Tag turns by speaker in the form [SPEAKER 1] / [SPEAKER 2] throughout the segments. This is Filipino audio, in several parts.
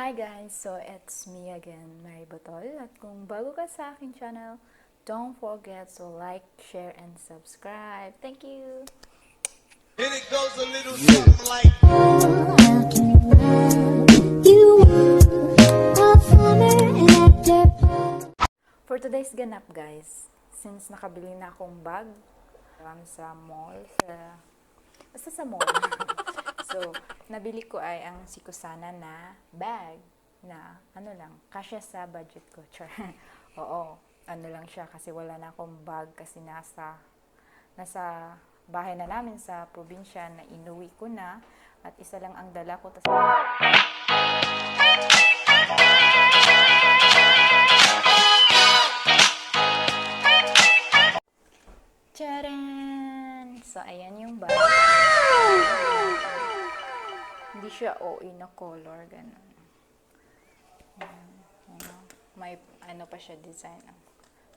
[SPEAKER 1] Hi guys! So, it's me again, Mary Botol. At kung bago ka sa aking channel, don't forget to like, share, and subscribe. Thank you!
[SPEAKER 2] And it goes a little something like.
[SPEAKER 1] For today's ganap guys, since nakabili na akong bag um, sa mall, sa, basta sa mall. so, nabili ko ay ang Sikusana na bag na ano lang, kasya sa budget ko. Char. Oo, ano lang siya kasi wala na akong bag kasi nasa nasa bahay na namin sa probinsya na inuwi ko na at isa lang ang dala ko. Tas, Siya OE na color, ganun. Ayan, ano, may ano pa siya design. ah.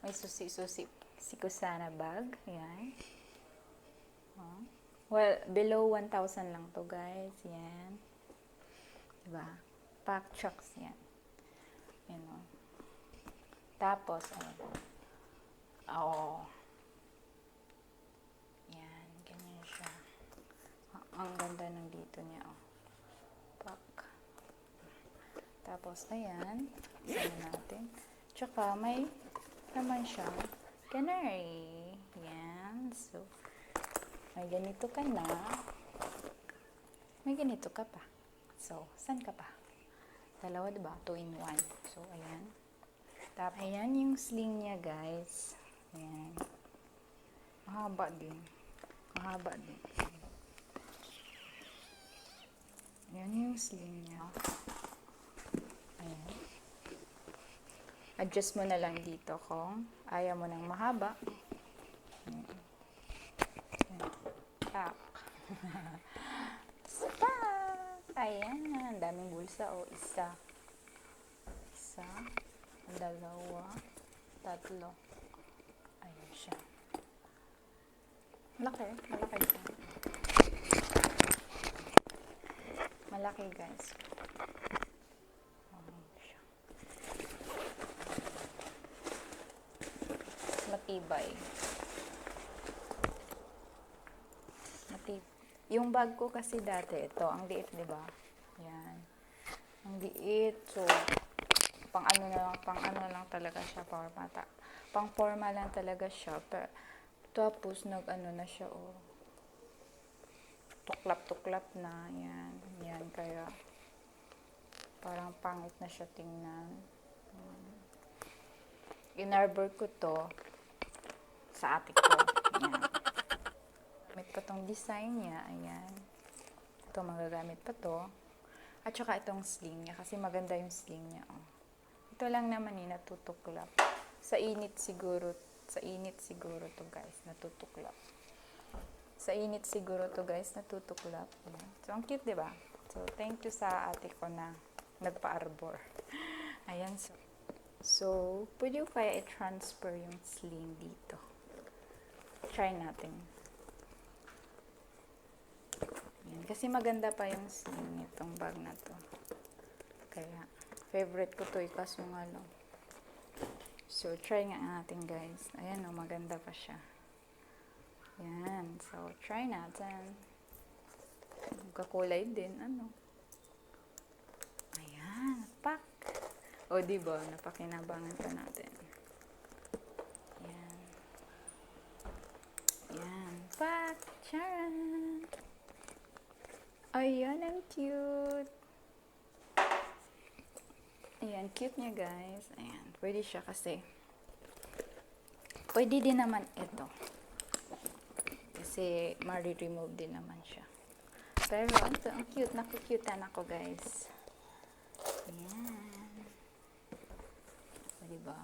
[SPEAKER 1] May susi-susi sikusana bag. Ayan. Oh. Well, below 1,000 lang to guys. Yan. Diba? Pack chucks yan. Yan o. Tapos, ano. Oo. Yan. Ganyan siya. Ah, Ang ganda ng dito niya. Oh. Pack. Tapos, ayan. Isa na natin. Tsaka, may naman siya. Canary. Yan. So, may ganito ka na. May ganito ka pa. So, saan ka pa? Dalawa, diba? Two in one. So, ayan. Tapos, ayan yung sling niya, guys. Ayan. Mahaba din. Mahaba din. Ayan yung sling niya. Adjust mo na lang dito kung ayaw mo ng mahaba. Pak. Pak. Ayan. Ang daming bulsa. O, isa. Isa. Dalawa. Tatlo. Ayan siya. Malaki. Malaki siya. Malaki, guys. Ayan siya. Matibay. Matib. Yung bag ko kasi dati, ito, ang liit, di ba? Yan. Ang liit. So, pang ano na lang, pang ano lang talaga siya, forma. Ta, pang forma lang talaga siya. Pero, tapos, nag ano na siya, oh. Tuklap-tuklap na. Yan. Yan, kaya, parang pangit na siya tingnan. Inarbor ko to sa ate ko. Yan. Gamit pa tong design niya. Ayan. Ito, magagamit pa to. At saka itong sling niya. Kasi maganda yung sling niya. Oh. Ito lang naman eh, natutuklap. Sa init siguro. Sa init siguro to guys. Natutuklap. Sa init siguro to guys. Natutuklap. Ayan. So, ang cute, di ba? So, thank you sa ate ko na nagpa-arbor. Ayan. So, so pwede ko kaya i-transfer yung sling dito. Try natin. Yan. Kasi maganda pa yung sling nitong bag na to. Kaya, favorite ko to eh, kaso nga lang. So, try nga natin guys. Ayan o, maganda pa siya. Yan. So, try natin. Kakulay din, ano. Ayan, pak. O, di ba? Napakinabangan pa natin. Yan. Yan. Pak. Charan. Ayan, ang cute. Ayan, cute niya guys. Ayan, pwede siya kasi. Pwede din naman ito. Kasi, ma-remove din naman siya. Pero, ito, ang cute. Naku-cutean ako guys. Ayan. O, diba?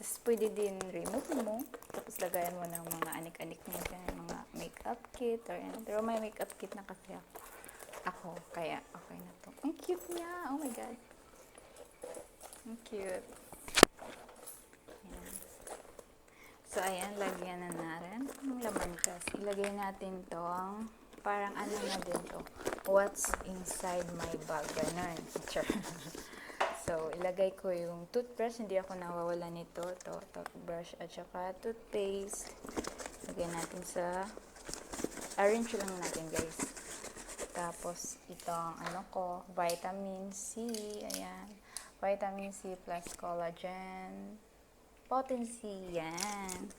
[SPEAKER 1] Tapos, pwede din remove mo. Tapos, lagayan mo ng mga anik-anik mo dyan. Mga makeup kit or ano. Pero may makeup kit na kasi ako. Kaya, okay na to. Ang cute niya. Oh my God. Ang cute. Ayan. So, ayan. Lagyan na natin. Ang laman kasi. Ilagay natin tong parang ano na din to. What's inside my bag? Ganun. Sure. so, ilagay ko yung toothbrush. Hindi ako nawawala nito. To, toothbrush at saka toothpaste. Lagay natin sa arrange lang natin guys. Tapos, itong ano ko, vitamin C. Ayan. Vitamin C plus collagen. Potency. Yan.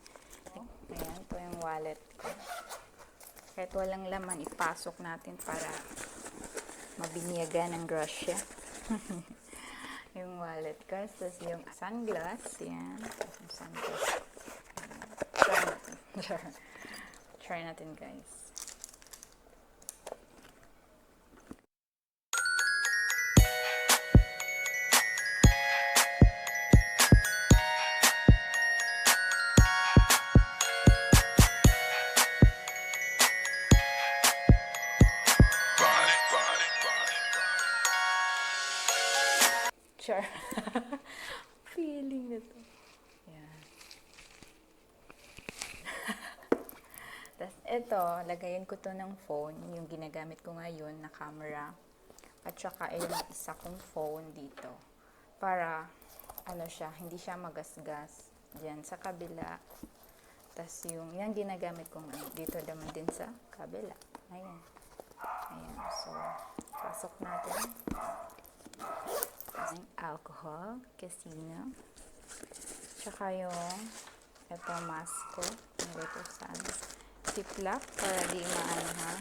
[SPEAKER 1] Ayan, ito yung wallet ko. Kahit walang laman, ipasok natin para mabinyagan ng grasya. yung wallet ko. Tapos yung sunglass. Yan. Yung sunglass. Try natin. Try natin guys. Sure. Feeling na to. Yan. Tapos, ito, lagayin ko to ng phone, yung ginagamit ko ngayon na camera. At saka, yung isa kong phone dito. Para, ano siya, hindi siya magasgas. Diyan sa kabila. Tapos, yung, yan ginagamit ko ngayon. Dito naman din sa kabila. Ayan. Ayan. So, pasok natin. Ang alcohol, casino. Tsaka yung ito mask ko. Nilagay ko sa ano, ziplock para di maano ha.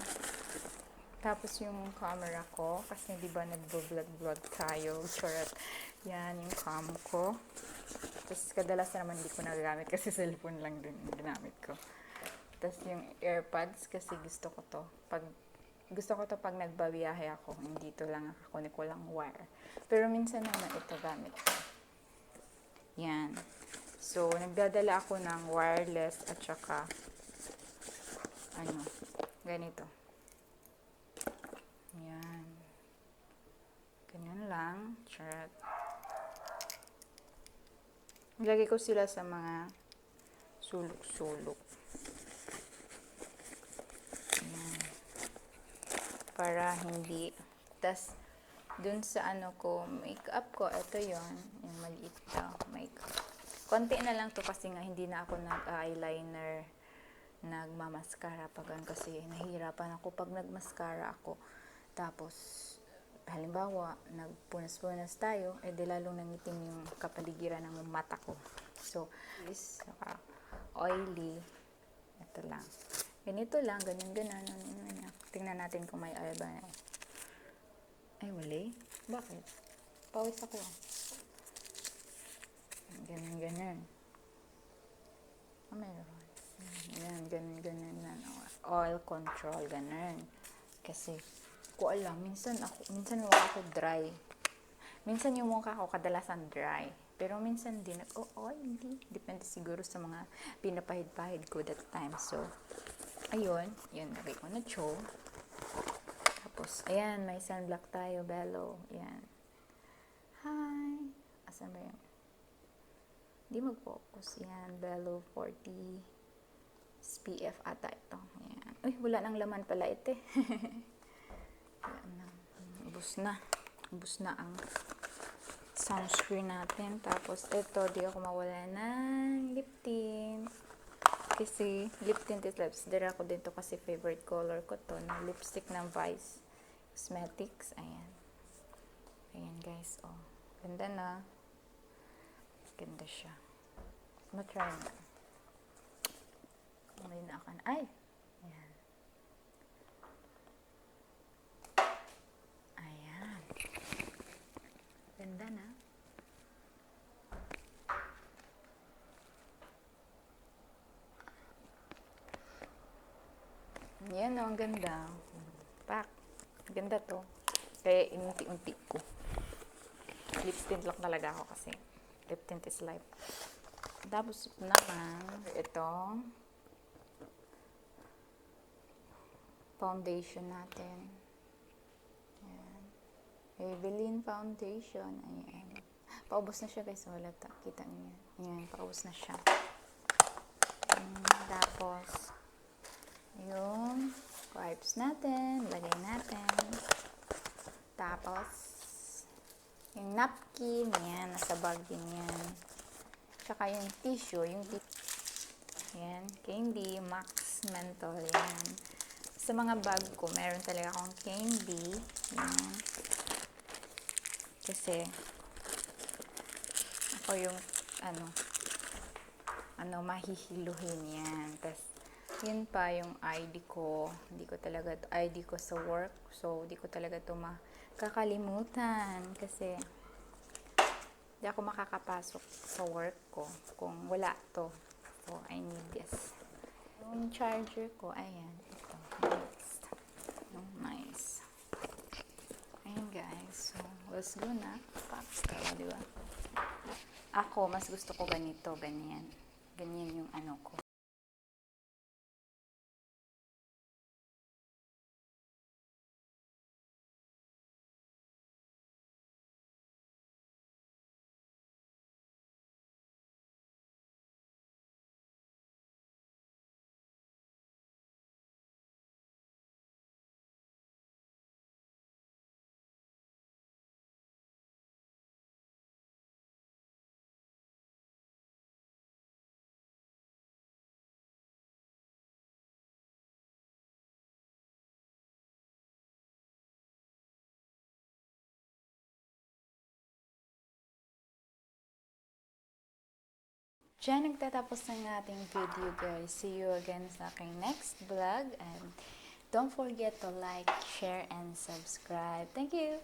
[SPEAKER 1] Tapos yung camera ko, kasi di ba nagbo-vlog-vlog tayo. Charot. Yan yung cam ko. Tapos kadalasan naman hindi ko nagagamit kasi cellphone lang din yung ginamit ko. Tapos yung AirPods kasi gusto ko to. Pag gusto ko to pag nagbabiyahe ako, hindi to lang kunin ko lang wire. Pero minsan naman ito gamit ko. Yan. So, nagdadala ako ng wireless at saka ano, ganito. Yan. Ganyan lang. Charot. Ilagay ko sila sa mga sulok-sulok. Para hindi. Tas dun sa ano ko makeup ko ito yon yung maliit to makeup. Konti na lang to kasi nga hindi na ako nag eyeliner nagmamaskara pag ganun kasi nahihirapan ako. Pag nagmaskara ako tapos halimbawa nagpunas-punas tayo eh di lalong nangitim yung kapaligiran ng mata ko. So is saka oily ito lang. Ganito lang ganyan ganan ano. Tingnan natin kung may oil ba na. Ay wala bakit? Pawis ako ah. ganyan ganyan ah meron. Yan ganyan ganyan na oil control ganun. Kasi ko alam minsan ako minsan mukha ako dry. Minsan yung mukha ko kadalasan dry. Pero minsan din nag oh, oily depende siguro sa mga pinapahid-pahid ko that time. So ayun. Yun lagay ko na cho tapos ayan may sunblock tayo bello yan hi asan ba yun di mag-focus yan bello 40 SPF ata ito yan uy wala nang laman pala ito eh ubus na ubus na ang sunscreen natin. Tapos, ito, di ako mawala ng lip tint. Kasi, lip tint is lips. Dira ako din to kasi favorite color ko to. Na lipstick ng Vice Cosmetics. Ayan. Ayan, guys. Oh. Ganda na. Ganda siya. Matry na. May na ako na. Ay! Ayan. Ayan. Ganda na. Yan o, ang ganda. Pak. Ganda to. Kaya inunti-unti ko. Lip tint lang talaga ako kasi. Lip tint is life. Tapos naman, itong foundation natin. Ayan. Maybelline Foundation. Ayan. Paubos na siya guys. Wala ta. Kita niyo. Ayan. Paubos na siya. Mm, tapos, yung Wipes natin. Lagay natin. Tapos, yung napkin, yan. Nasa bag din yan. Tsaka yung tissue, yung ti- yan. Candy, Max Menthol, yan. Sa mga bag ko, meron talaga akong candy. Yan. Kasi, ako yung, ano, ano, mahihiluhin yan. Tapos, yun pa yung ID ko. Hindi ko talaga, ID ko sa work. So, hindi ko talaga to makakalimutan. Kasi, hindi ako makakapasok sa work ko kung wala to. So, I need this. Yung charger ko, ayan. Ito. Oh, nice. Ayan guys. So, let's go na. Pops ka, di ba? Ako, mas gusto ko ganito, ganyan. Ganyan yung ano ko. Diyan nagtatapos ng ating video guys. See you again sa aking next vlog. And don't forget to like, share, and subscribe. Thank you!